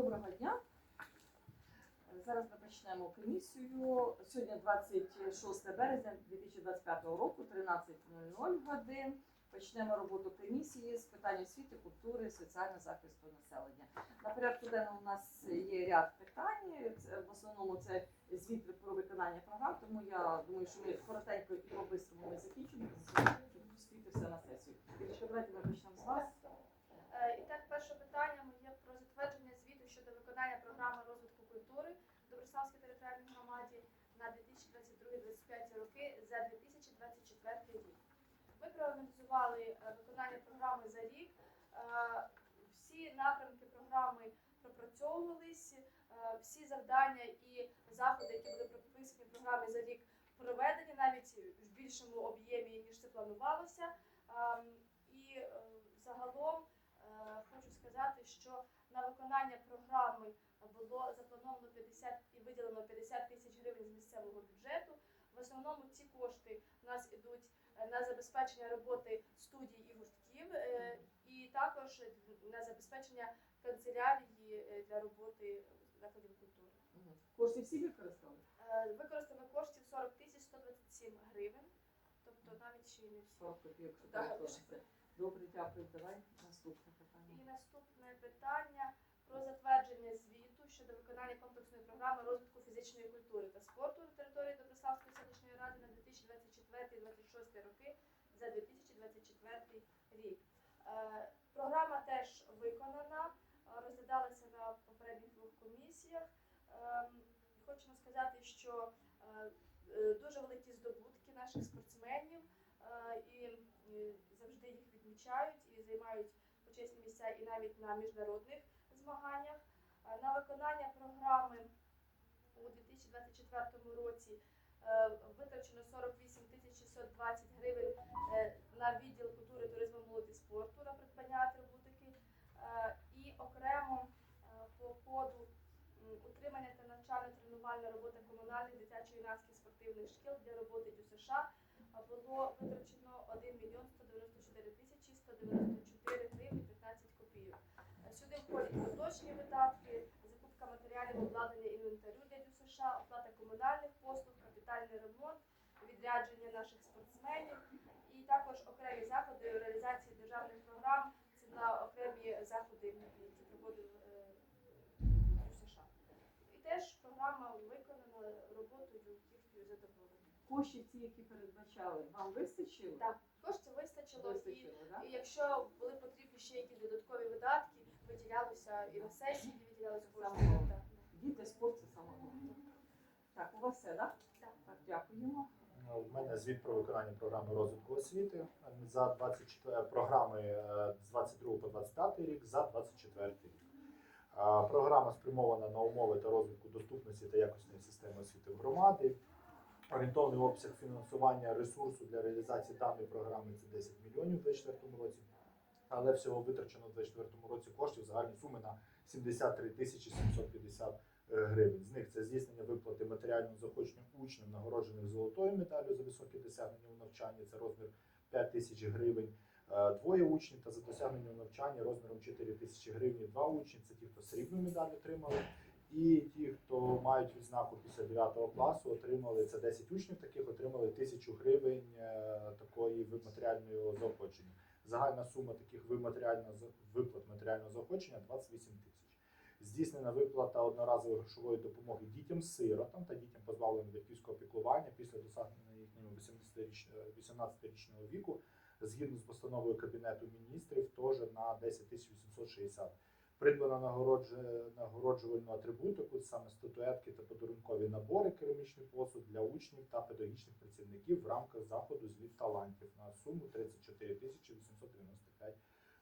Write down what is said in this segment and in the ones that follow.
Доброго дня. Зараз ми почнемо комісію. Сьогодні 26 березня 2025 року, 13.00 годин. Почнемо роботу комісії з питань освіти, культури, соціального захисту населення. На порядку денному у нас є ряд питань. В основному це звіт про виконання програм, тому я думаю, що ми коротенько і по-бистрому ми закінчимо, щоб все на сесію. Ірочка, давайте ми почнемо з вас. Е, І так, перше питання моє про затвердження звіту щодо виконання програми розвитку культури в Доброславській територіальній громаді на 2022-2025 роки за 2024 рік. Ми проаналізували е, виконання програми за рік. Е, Всі напрямки програми пропрацьовувались, е, всі завдання і заходи, які були прописані в програмі за рік, проведені навіть в більшому об'ємі, ніж це планувалося. Ем, І загалом Хочу сказати, що на виконання програми було заплановано 50 і виділено 50 тисяч гривень з місцевого бюджету. В основному ці кошти у нас ідуть е, на забезпечення роботи студій і гуртків, е, і також на забезпечення канцелярії е, для роботи закладів культури. Кошти всі використали? Використано коштів 40 тисяч 127 гривень, тобто навіть ще й не всі. 40 копійок, що Так. використали. Добре, дякую. Давай наступне. Наступне питання про затвердження звіту щодо виконання комплексної програми розвитку фізичної культури та спорту на території Доброславської селищної ради на 2024-2026 роки за 2024 рік. Е, Програма теж виконана, е, розглядалася на попередніх двох комісіях. Ем, Хочемо сказати, що е, дуже великі здобутки наших спортсменів і завжди їх відмічають і займають почесні місця і навіть на міжнародних змаганнях. Е, На виконання програми у 2024 році е, витрачено 48 тисяч 620 гривень е, на відділ культури, туризму, молоді спорту на придбання атрибутики. І окремо по коду утримання та навчально-тренувальна робота комунальних дитячо-юнацьких спортивних шкіл для роботи ДЮСШ було витрачено 1 мільйон 194 тисячі 194 поточні видатки, закупка матеріалів обладнання інвентарю для ДЮСШ, оплата комунальних послуг, капітальний ремонт, відрядження наших спортсменів і також окремі заходи реалізації державних програм. Це на окремі заходи, які проводив е, ДЮСШ. І теж програма виконана роботою їхньою задоволенням. Коштів ці, які передбачали, вам вистачило? Так, коштів вистачило і, Вистачило, так? і якщо були потрібні ще якісь додаткові видатки, виділялося і на сесії головне. Так, Діти, спорт це саме головне. Так, у вас все, так? Так. Так, дякуємо. Ну, В мене звіт про виконання програми розвитку освіти за 24 програми е, з 22 по 25 рік за 24 рік. Програма спрямована на умови та розвитку доступності та якісної системи освіти в громади. Орієнтовний обсяг фінансування ресурсу для реалізації даної програми це 10 мільйонів у 2024 році. Але всього витрачено у 2024 році коштів загальні суми на 73 тисячі 750 е, гривень. З них це здійснення виплати матеріального заохочення учнів, нагороджених золотою медаллю за високі досягнення у навчанні. Це розмір 5 тисяч гривень. Е, Двоє учнів та за досягнення у навчанні розміром 4 тисячі гривень. Два учні це ті, хто срібну медаль отримали. І ті, хто мають відзнаку після 9 класу, отримали це 10 учнів, таких отримали тисячу гривень е, такої матеріальної заохочення. Загальна сума таких виплат матеріального заохочення 28 тисяч. Здійснена виплата одноразової грошової допомоги дітям-сиротам та дітям позбавленим батьківського піклування після досягнення їхнього 18-річ- е, 18-річного віку згідно з постановою Кабінету міністрів, теж на 10 тисяч 860. Придбано нагороджувальну атрибутику, саме статуетки та подарункові набори, керамічний посуд для учнів та педагогічних працівників в рамках заходу звіт талантів на суму 34 тисячі 895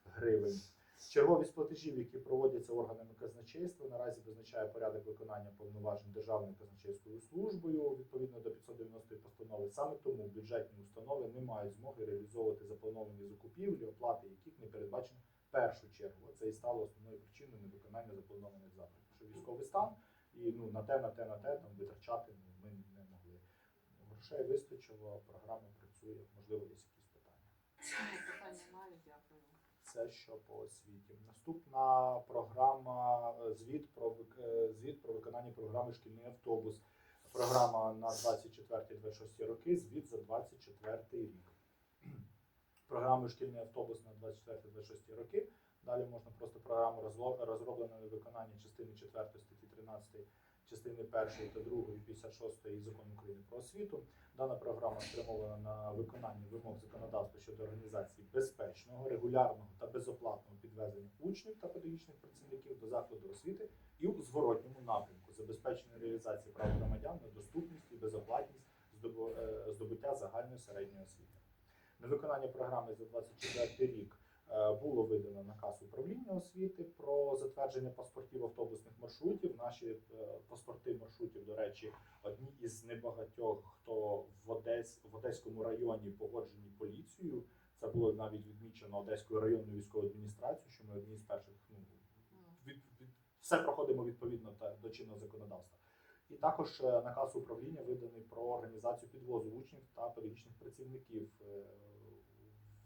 гривень. Черговість платежів, які проводяться органами казначейства, наразі визначає порядок виконання повноважень Державною казначейською службою відповідно до 590 постанови. Саме тому бюджетні установи не мають змоги реалізовувати заплановані закупівлі, оплати яких не передбачено першу чергу. Це і стало основною причиною невиконання запланованих заходів. Що військовий стан і ну на те, на те, на те там витрачати ну, ми не могли. Грошей вистачило, програма працює. Можливо, є якісь питання. Питань немає, дякую. Це що по освіті. Наступна програма е, звіт про е, звіт про виконання програми Шкільний автобус. Програма на 24-26 роки, звіт за 24 рік. Програмою Шкільний автобус на 24-26 роки. Далі можна просто програму розроблена на виконання частини 4 статті 13, частини 1 та 2 56 закону України про освіту. Дана програма спрямована на виконання вимог законодавства щодо організації безпечного, регулярного та безоплатного підвезення учнів та педагогічних працівників до закладу освіти і у зворотньому напрямку забезпечення реалізації прав громадян на доступність і безоплатність е, здобуття загальної середньої освіти. На виконання програми за 24 рік було видано наказ управління освіти про затвердження паспортів автобусних маршрутів. Наші е, паспорти маршрутів, до речі, одні із небагатьох, хто в Одесь в Одеському районі погоджені поліцією. Це було навіть відмічено Одеською районною військовою адміністрацією, що ми одні з перших ну, від, від, все проходимо відповідно та до чинного законодавства. І також е, наказ управління виданий про організацію підвозу учнів та педагогічних працівників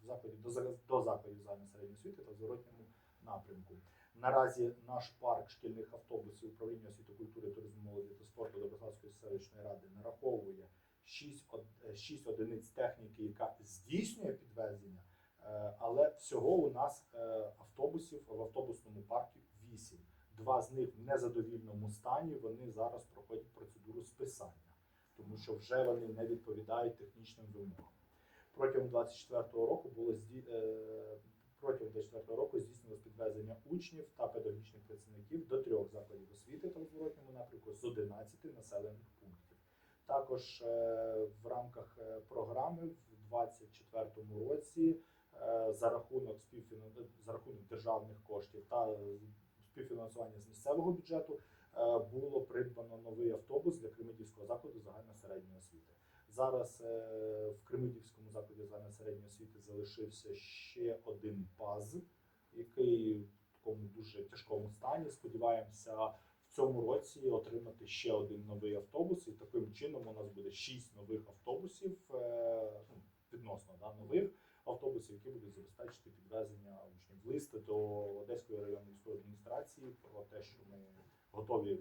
е, до, до закладів загальної середньої освіти та в зворотньому напрямку. Наразі наш парк шкільних автобусів управління освіти, культури, туризму, молоді та спорту Доброславської селищної ради нараховує 6, одиниць техніки, яка здійснює підвезення, е, але всього у нас е, автобусів в автобусному парку 8. Два з них в незадовільному стані. Вони зараз проходять процедуру списання, тому що вже вони не відповідають технічним вимогам. Протягом 24 року було е, протягом 24 року здійснилось підвезення учнів та педагогічних працівників до трьох закладів освіти та у зворотньому напрямку з 11 населених пунктів. Також е, в рамках е, програми в 24 році за рахунок співфінан... за рахунок державних коштів та співфінансування з місцевого бюджету було придбано новий автобус для Кремидівського закладу загальної середньої освіти. Зараз е, в Кремидівському закладі загальної середньої освіти залишився ще один паз, який в такому дуже тяжкому стані. Сподіваємося в цьому році отримати ще один новий автобус, і таким чином у нас буде шість нових автобусів, е, ну, відносно да, нових автобусів, які будуть забезпечити підвезення учнів. Лист до Одеської районної військової адміністрації про те, що ми готові,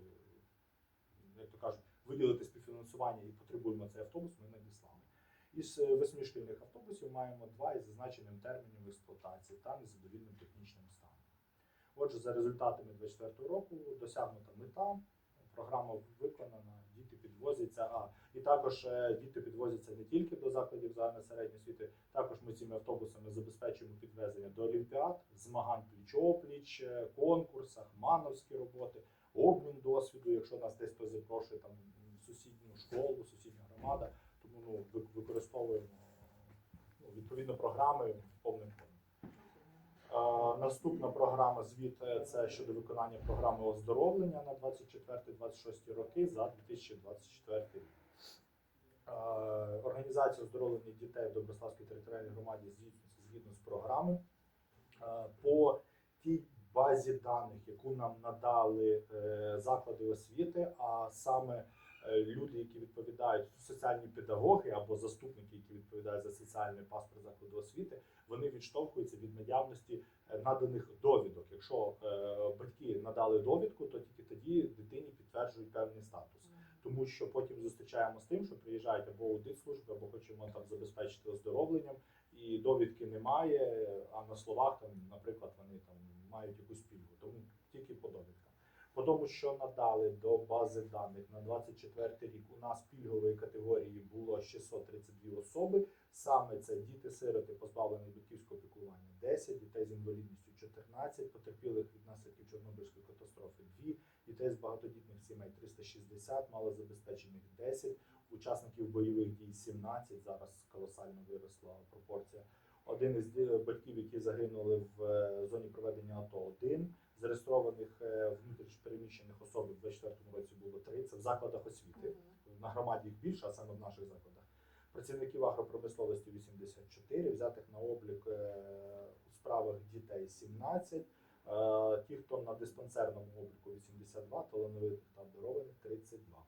як то кажуть, виділити співфінансування і потребуємо цей автобус, ми надіслали. Із е, восьми шкільних автобусів маємо два із зазначеним терміном експлуатації та незадовільним технічним станом. Отже, за результатами 2024 року досягнута мета, програма виконана, діти підвозяться. А і також е, діти підвозяться не тільки до закладів загальної середньої освіти, також ми цими автобусами забезпечуємо підвезення до олімпіад, змагань пліч-опліч, е, конкурсах, мановські роботи, обмін досвіду, якщо нас десь хтось запрошує там сусідню школу, сусідня громада, тому ну використовуємо ну, відповідно програми повним ходом. Наступна програма звіт е, це щодо виконання програми оздоровлення на 24-26 роки за 2024 рік. Організація оздоровлення дітей в Доброславській територіальній громаді здійснюється згідно з програми. По тій базі даних, яку нам надали е, заклади освіти, а саме е, люди, які відповідають соціальні педагоги або заступники, які відповідають за соціальний паспорт закладу освіти, вони відштовхуються від наявності е, наданих довідок. Якщо батьки надали довідку, то тільки тоді дитині підтверджують певний статус. Тому що потім зустрічаємо з тим, що приїжджають або аудитслужби, або хочемо там забезпечити оздоровленням, і довідки немає. А на словах там, наприклад, вони там мають якусь пільгу, тому тільки по довідкам. По тому, що надали до бази даних на 24 рік, у нас пільгової категорії було 632 особи. Саме це діти-сироти, позбавлені батьківського піклування 10, дітей з інвалідністю 14, потерпілих від наслідків Чорнобильської катастрофи 2, дітей з багатодітних сімей 360, малозабезпечених 10, учасників бойових дій 17, зараз колосально виросла пропорція. Один із батьків, які загинули в е, зоні проведення АТО, один. Зареєстрованих е, внутрішньопереміщених особ у 24 році було три. Це в закладах освіти. На громаді їх більше, а саме в наших закладах. Працівників агропромисловості 84, взятих на облік е, у справах дітей 17, е, ті, хто на диспансерному обліку 82, талановитих та обдарованих 32.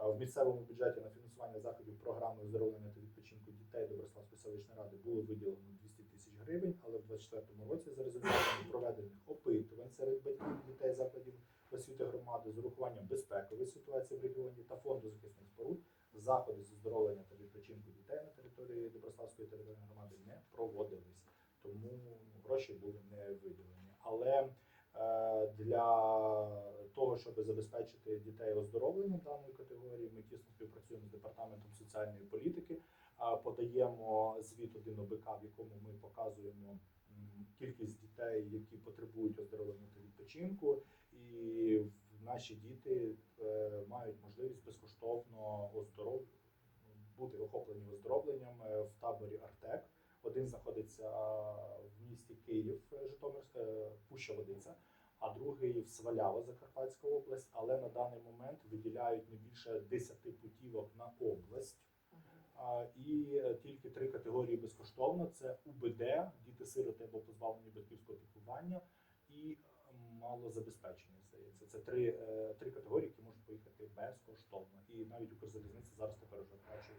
В місцевому бюджеті на фінансування заходів програми оздоровлення та відпочинку дітей Доброславської селищної ради було виділено 200 тисяч гривень, але в 2024 році за результатами проведених опитувань серед батьків дітей закладів освіти громади з урахуванням безпекової ситуації в регіоні та фонду захисних споруд заходи з оздоровлення та відпочинку дітей на території Доброславської територіальної громади не проводились, тому гроші були не виділені. Але для того, щоб забезпечити дітей оздоровленням даної категорії, ми тісно співпрацюємо з департаментом соціальної політики. Подаємо звіт один ОБК, в якому ми показуємо кількість дітей, які потребують оздоровлення та відпочинку, і наші діти е, мають можливість безкоштовно оздоров... бути охоплені оздоровленням е, в таборі Артек. Один знаходиться в місті Київ, Житомирська, Пуща Водиця, а другий в Сваляво, Закарпатська область. Але на даний момент виділяють не більше 10 путівок на область. І е, тільки три категорії безкоштовно: це УБД, діти-сироти або позбавлені батьківського піклування, і е, малозабезпечені. Здається, це три, е, три категорії, які можуть поїхати безкоштовно. І навіть Укрзалізниця зараз тепер вже оплачує.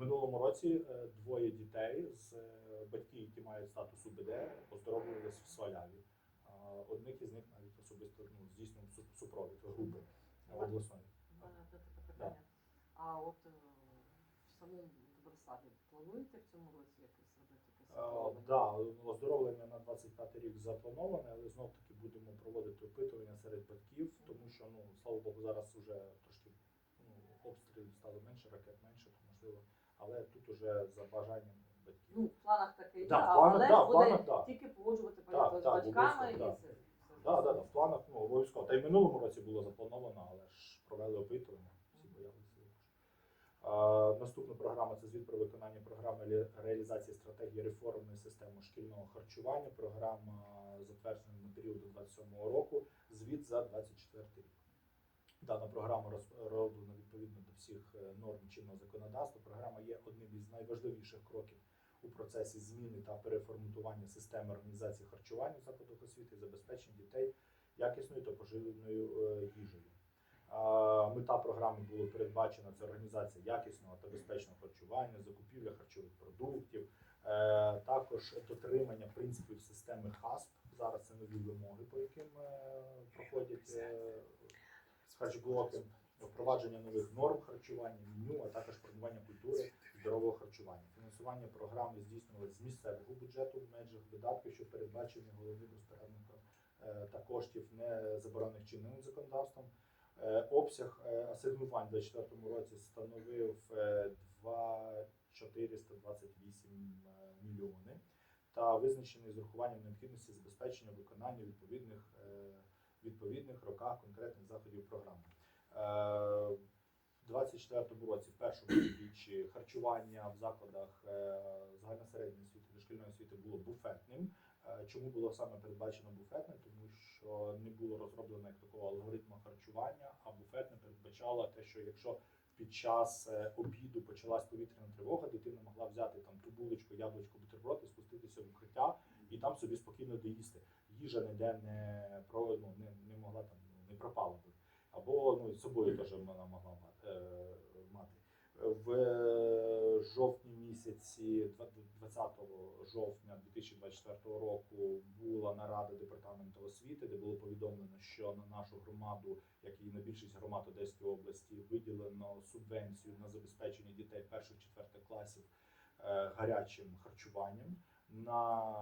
В минулому році е, двоє дітей з е, батьків, які мають статус УБД, оздоровлювалися в Сваляві. Одних із них навіть особисто ну, здійснював су- супровід групи обласної. А от е, в самому Доброславі плануєте в цьому році якось робити. Да, оздоровлення на 25 рік заплановане, але знов таки будемо проводити опитування серед батьків, тому що ну слава Богу, зараз вже трошки ну, обстрілів стало менше, ракет менше, то можливо. Але тут уже за бажанням батьків. Ну, в планах таке є, Да, в планах, але да, буде планах, да. тільки погоджувати Так, з так, батьками і обов'язково, це. це- Да, да, да, в планах ну обов'язково. Та й минулому році було заплановано, але ж провели опитування, всі боялися. А, наступна програма це звіт про виконання програми реалізації стратегії реформи системи шкільного харчування. Програма затверджена на період до 27 року. Звіт за 24 рік. Дана програма розроблена відповідно до всіх е, норм чинного законодавства. Програма є одним із найважливіших кроків у процесі зміни та переформатування системи організації харчування в закладах освіти забезпечення дітей якісною та поживною е, їжею. Мета програми була передбачена це організація якісного та безпечного харчування, закупівля харчових продуктів, е, також дотримання принципів системи ХАСП. Зараз це нові вимоги, по яким проходять харчблоки, впровадження нових норм харчування, меню, а також формування культури здорового харчування. Фінансування програми здійснювалося з місцевого бюджету в межах видатків, що передбачені головним розпорядником е, та коштів, не заборонених чинним законодавством. Е, Обсяг е, асигнувань у 2024 році становив е, 2,428 е, мільйони та визначений з урахуванням необхідності забезпечення виконання відповідних відповідних роках конкретних заходів програми. Е, У 2024 році, в першому півріччі, харчування в закладах е, загальносередньої освіти дошкільної освіти було буфетним. Е, Чому було саме передбачено буфетне? Тому що не було розроблено як такого алгоритму харчування, а буфетне передбачало те, що якщо під час обіду почалась повітряна тривога, дитина могла взяти там ту булочку, яблучко, бутерброд і спуститися в укриття і там собі спокійно доїсти. Їжа ніде не про ну, не, не могла там ну, не пропала би. Або ну з собою теж вона могла мати. е. В жовтні місяці, 20 жовтня 2024 року, була нарада департаменту освіти, де було повідомлено, що на нашу громаду, як і на більшість громад Одеської області, виділено субвенцію на забезпечення дітей перших-четвертих класів е, гарячим харчуванням. На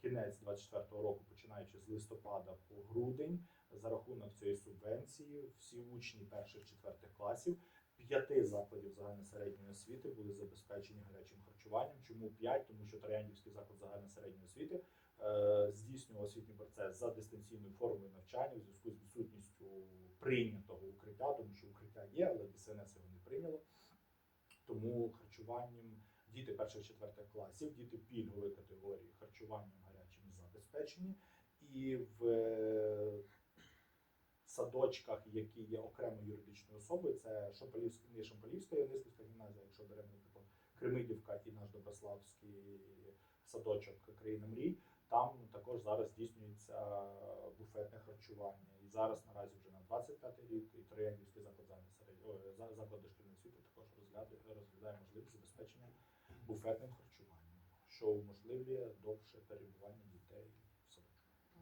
кінець 24 року, починаючи з листопада по грудень, за рахунок цієї субвенції, всі учні перших-четвертих класів п'яти закладів загальної середньої освіти були забезпечені гарячим харчуванням. Чому п'ять? Тому що Трояндівський заклад загальної середньої освіти е, здійснював освітній процес за дистанційною формою навчання у зв'язку з відсутністю прийнятого укриття, тому що укриття є, але ДСНС його не прийняло. Тому харчуванням діти перших-четвертих класів, діти пільгової категорії харчуванням гарячим забезпечені. І в е, садочках, які є окремою юридичною особою, це Шамполівська, не Шамполівська Янисківська гімназія, якщо беремо типу Кремидівка і наш Доброславський садочок країна мрій. Там також зараз здійснюється буфетне харчування. І зараз наразі вже на 25 рік і Трояндівський заклад ой, заклад дошкільної освіти також розглядає, розглядає можливість забезпечення буфетним харчуванням, що уможливлює довше перебування дітей в садочку.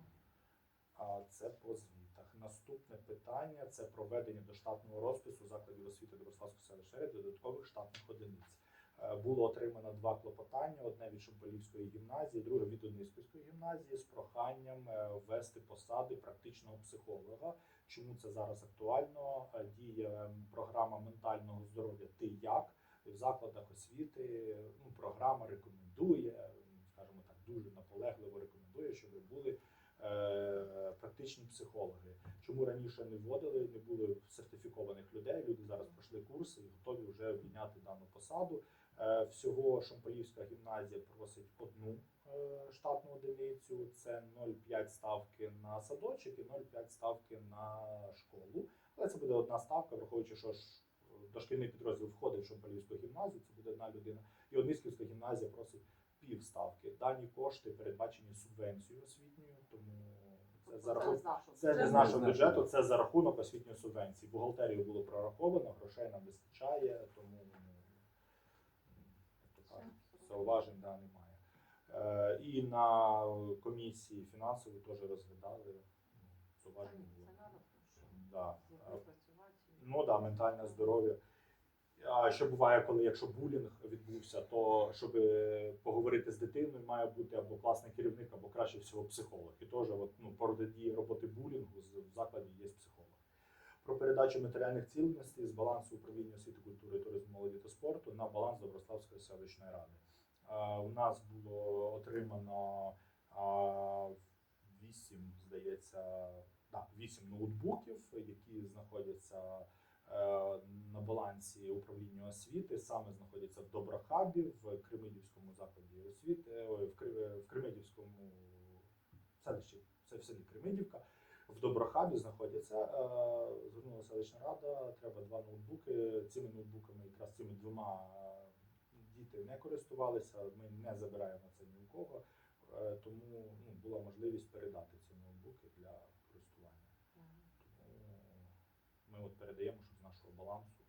А це по звітах. наступне питання це проведення до штатного розпису закладів освіти Доброславської селищної ради додаткових штатних одиниць. Е, Було отримано два клопотання: одне від Шомполівської гімназії, друге від Ониськівської гімназії з проханням е, ввести посади практичного психолога. Чому це зараз актуально? Е, Діє програма ментального здоров'я Ти як в закладах освіти. Ну, програма рекомендує, скажімо так, дуже наполегливо рекомендує, щоб були е, практичні психологи. Чому раніше не вводили, не було сертифікованих людей. Люди зараз пройшли курси і готові вже обійняти дану посаду. Е, Всього Шамполівська гімназія просить одну е, штатну одиницю. Це 0,5 ставки на садочок і 0,5 ставки на школу. Але це буде одна ставка, враховуючи, що ж дошкільний підрозділ входить в Шамполівську гімназію. Це буде одна людина. І Однисківська гімназія просить пів ставки. Дані кошти передбачені субвенцією освітньою, тому це за рахунок. Це не з нашого бюджету, це за рахунок освітньої субвенції. Бухгалтерію було прораховано, грошей нам вистачає, тому ну, зауважень да, немає. Е, і на комісії фінансові теж розглядали. ну, Це було. Да. Ну да, ментальне здоров'я. А що буває, коли якщо булінг відбувся, то щоб поговорити з дитиною, має бути або класний керівник, або краще всього психолог. І теж от, ну, по дії роботи булінгу в закладі є психолог. Про передачу матеріальних цінностей з балансу управління освіти, культури, туризму, молоді та спорту на баланс Доброславської селищної ради. А, у нас було отримано а, вісім, здається, да, вісім ноутбуків, які знаходяться е, на балансі управління освіти, саме знаходяться в Доброхабі, в Кремидівському закладі освіти, ой, в Кремидівському селищі, це в селі Кремидівка. В Доброхабі знаходяться. е, Звернулася селищна рада, треба два ноутбуки. Цими ноутбуками, якраз цими двома е, діти не користувалися. Ми не забираємо це ні у кого. Тому ну, була можливість передати ці ноутбуки для користування. Тому ми от передаємо, щоб з нашого балансу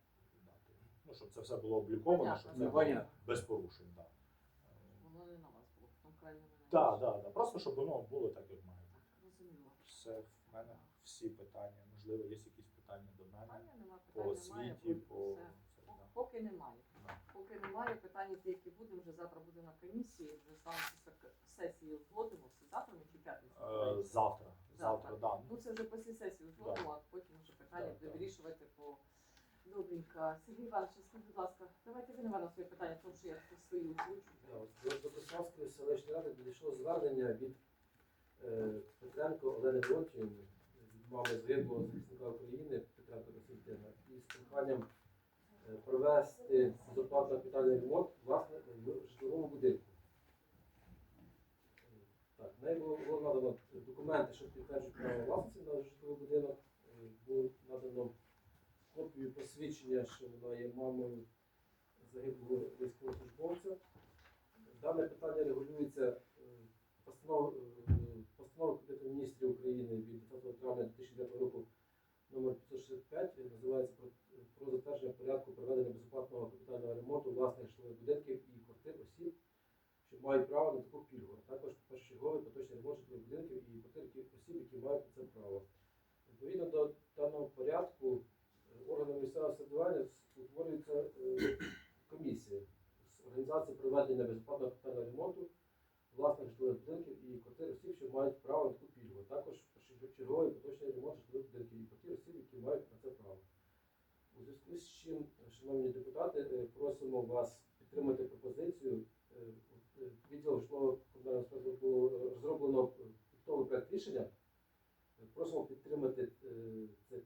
дати. Ну, щоб це все було обліковано, щоб це було понятно. без порушень. Да. Воно не на вас було, потім крайне не на Так, вас. да, да. Просто щоб воно було так, як має бути. Так, розуміло. Все в мене всі питання. Можливо, є якісь питання до мене Питання немає, по питань немає. освіті, по все. все, да. Поки немає. Да. Поки немає, питання ті, які будемо, вже завтра буде на комісії, вже після сесії узгодимо, все завтра ми чи п'ятницю? Е, Завтра, завтра, Завтра. да. Ну це вже після сесії узгодимо, а потім вже питання буде вирішувати по добренько. Сергій Іванович, скажіть, будь ласка, давайте ви, напевно, своє питання, тому що я тут свої озвучу. До Доброславської селищної ради надійшло звернення від е, Петренко Олени Леонтіївни, від мами загиблого захисника України Петренко Костянтина, із проханням е, провести безоплатний капітальний ремонт власне в житловому будинку. Так, в неї було, було надано документи, що підтверджують право власності на житловий будинок. Було надано копію посвідчення, що вона є мамою загиблого військовослужбовця. Дане питання регулюється е, постанов- е, постановою Кабінету міністрів України від 20 травня 2009 року номер 565 е, називається про, затвердження порядку проведення безоплатного капітального ремонту власних житлових будинків і квартир осіб, що мають право на таку пільгу, також першочерговий поточний ремонт житлових будинків і квартир осіб, які мають це право. Відповідно до даного порядку е, органами місцевого самоврядування утворюється е, комісія з організації проведення безоплатного капітального ремонту власних житлових будинків і квартир осіб, що мають право на таку пільгу, також черговий поточний ремонт житлових будинків і квартир осіб, які мають на це право. У зв'язку з чим, шановні депутати, е, просимо вас підтримати пропозицію. Відділ житлового комунального було розроблено підготовлений проект рішення. Просимо підтримати е, це е,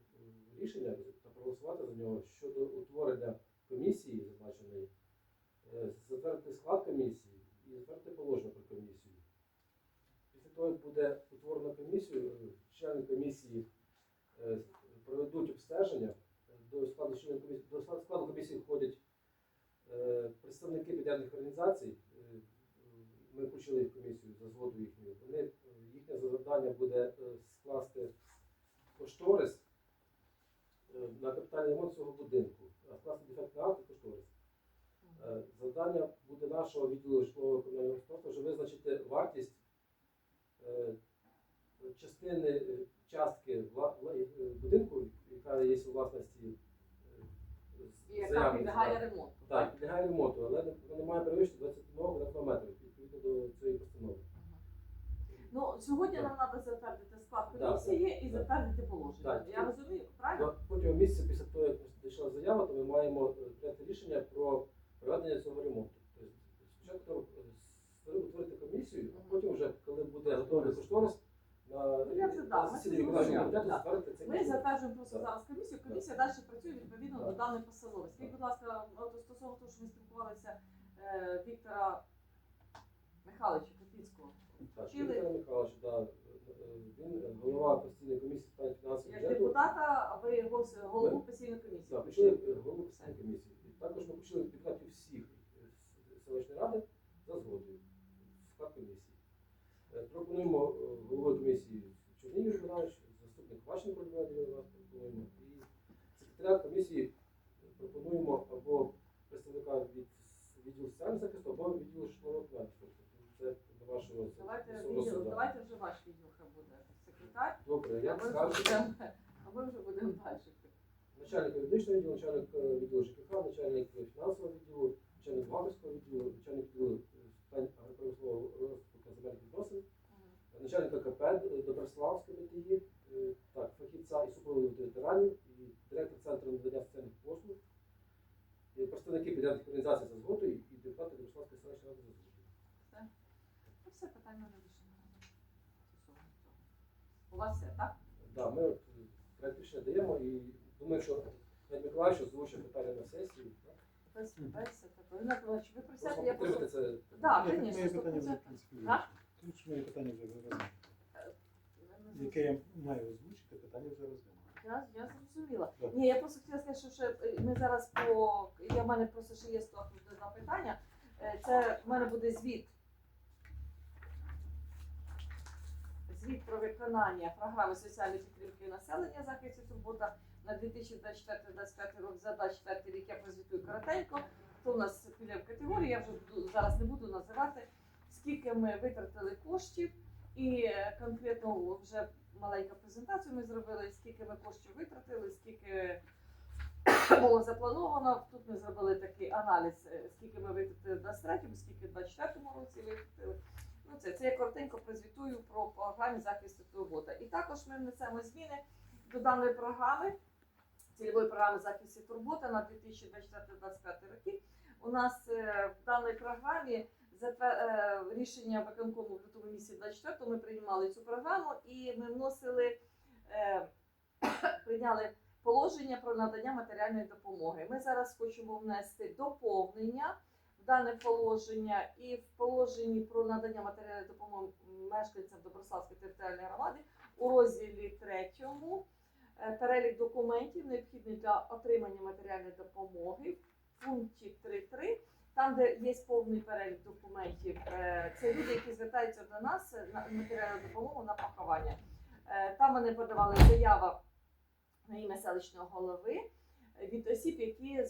рішення та проголосувати за нього щодо утворення комісії зазначеної, е, затвердити склад комісії і затвердити положення про комісію. Після того, як буде утворена комісію, е, члени комісії проведуть обстеження. До складу комісії до складу комісії входять представники підрядних організацій. Ми включили їх комісію за згодою їхньою. Вони їхнє завдання буде кошторис е, на капітальний ремонт цього будинку, а скласти дефектний кошторис. Е, завдання буде нашого відділу житлового комунального спорту, щоб визначити вартість е, частини частки будинку, яка є у власності. Яка підлягає ремонту. Так, підлягає ремонту, але вона не має перевищити 22 км відповідно до цієї постанови. Ну, Сьогодні нам треба затвердити склад комісії і затвердити положення. Так. Я розумію, правильно? Протягом місяця після того, як дійшла заява, то ми маємо е, прийняти рішення про проведення цього ремонту. Тобто спочатку е, утворити комісію, а потім вже, коли буде готовий кошторис, Ну, ми затверджуємо просто зараз комісію. Комісія далі працює відповідно до Так. даної постанови. Скажіть, будь ласка, стосовно того, що ми спілкувалися е, Віктора Михайловича Копінського. Так, Вчили. Віктор він е, голова постійної комісії з питань фінансового Як бюджету. депутата, ви його голову постійної комісії. Так, почали е, голову постійної комісії. Також ми почали депутатів всіх е, селищної ради за згодою в склад комісії. Е, Пропонуємо е, головою комісії Чорній Юрій заступник Ващенко Юрійовна, нас пропонуємо. І секретаріат комісії пропонуємо або представника від відділу соціального захисту, або відділу житлового комунального Це на вашого Давайте свого відділ, суду. давайте вже ваш відділ хай буде секретар, Добре, а я ми вже скажу. будемо, а ми вже будемо далі. начальник юридичного відділу, начальник е, відділу ЖКХ, начальник фінансового відділу, начальник бухгалтерського відділу, начальник відділу е, з питань агропромислового розвитку та земельних відносин, начальник АКП е, Доброславської БТІ, е, так, фахівця і супроводу ветеранів, і директор центру надання соціальних послуг, і представники підрядних організацій за згодою і депутати Доброславської селищної ради за згодою. Все. Ну, все питання не рішено. Стосовно цього. У вас все, так? Да, ми от е, проект рішення даємо і думаю, що Надь Миколаївич озвучив питання на сесії. так? Без, без. Ірина Павлович, ви Прошу я просто... це. Так, звісно, питання вже, в 100%. принципі, А? вирішено. Тут ж моє питання вже розглянуто. Яке я маю озвучити, питання вже розглянуто. Я, я зрозуміла. Так. Ні, я просто хотіла сказати, що ще е, ми зараз по. Я в мене просто ще є 100 запитання. Е, Це в мене буде звіт. Звіт про виконання програми соціальної підтримки населення захисту турбота на 2024-2025 рок за 24 рік. Я прозвітую коротенько. То у нас піде в категорії, я вже зараз не буду називати, скільки ми витратили коштів, і е, конкретно вже маленьку презентацію ми зробили, скільки ми коштів витратили, скільки було заплановано. Тут ми зробили такий аналіз, е, скільки ми витратили в 23-му, скільки в 24-му році витратили. Ну, це, це я коротенько прозвітую про програмі захисту турбота. І також ми внесемо зміни до даної програми, цільової програми захисту турбота на 2024-2025 роки. У нас е, в даній програмі е, рішення виконкому в лютому місяці 24 ми приймали цю програму і ми вносили, е, прийняли положення про надання матеріальної допомоги. Ми зараз хочемо внести доповнення в дане положення і в положенні про надання матеріальної допомоги мешканцям Доброславської територіальної громади у розділі третьому е, перелік документів, необхідних для отримання матеріальної допомоги пункті 3.3 там, де є повний перелік документів, е, це люди, які звертаються до нас на матеріальну допомогу на поховання. Е, Там вони подавали заява на ім'я селищного голови від осіб, які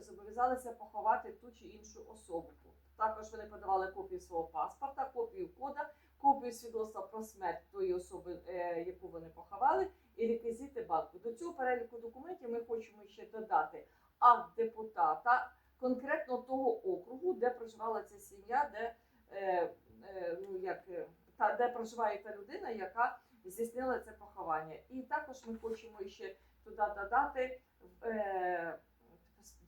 зобов'язалися поховати ту чи іншу особу. Також вони подавали копію свого паспорта, копію кода, копію свідоцтва про смерть тої особи, е, яку вони поховали, і реквізити банку. До цього переліку документів ми хочемо ще додати акт депутата конкретно того округу, де проживала ця сім'я, де, е, е, ну, як, е, та, де проживає та людина, яка здійснила це поховання. І також ми хочемо ще туди додати е,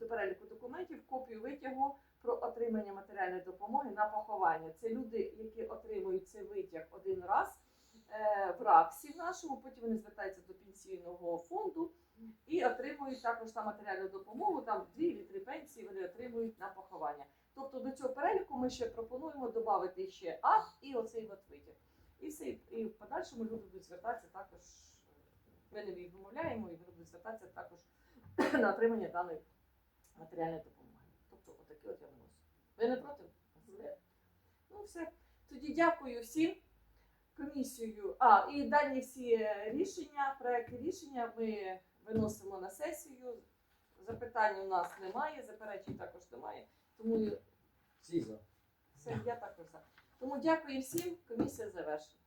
до переліку документів копію витягу про отримання матеріальної допомоги на поховання. Це люди, які отримують цей витяг один раз е, в РАКСі в нашому, потім вони звертаються до пенсійного фонду і отримують також там матеріальну допомогу, там дві чи три пенсії вони отримують на поховання. Тобто до цього переліку ми ще пропонуємо додати ще акт і оцей от витяг. І все, і в подальшому люди будуть звертатися також. Ми не відмовляємо, і вони будуть звертатися також на отримання даної матеріальної допомоги. Тобто, отакі от я виношу. Ви не проти? Ну, все. Тоді дякую всім. Комісію. А, і дані всі рішення, проекти рішення ми виносимо на сесію. Запитань у нас немає, заперечень також немає. Тому Всі за. все, я також за. Тому дякую всім. Комісія завершена.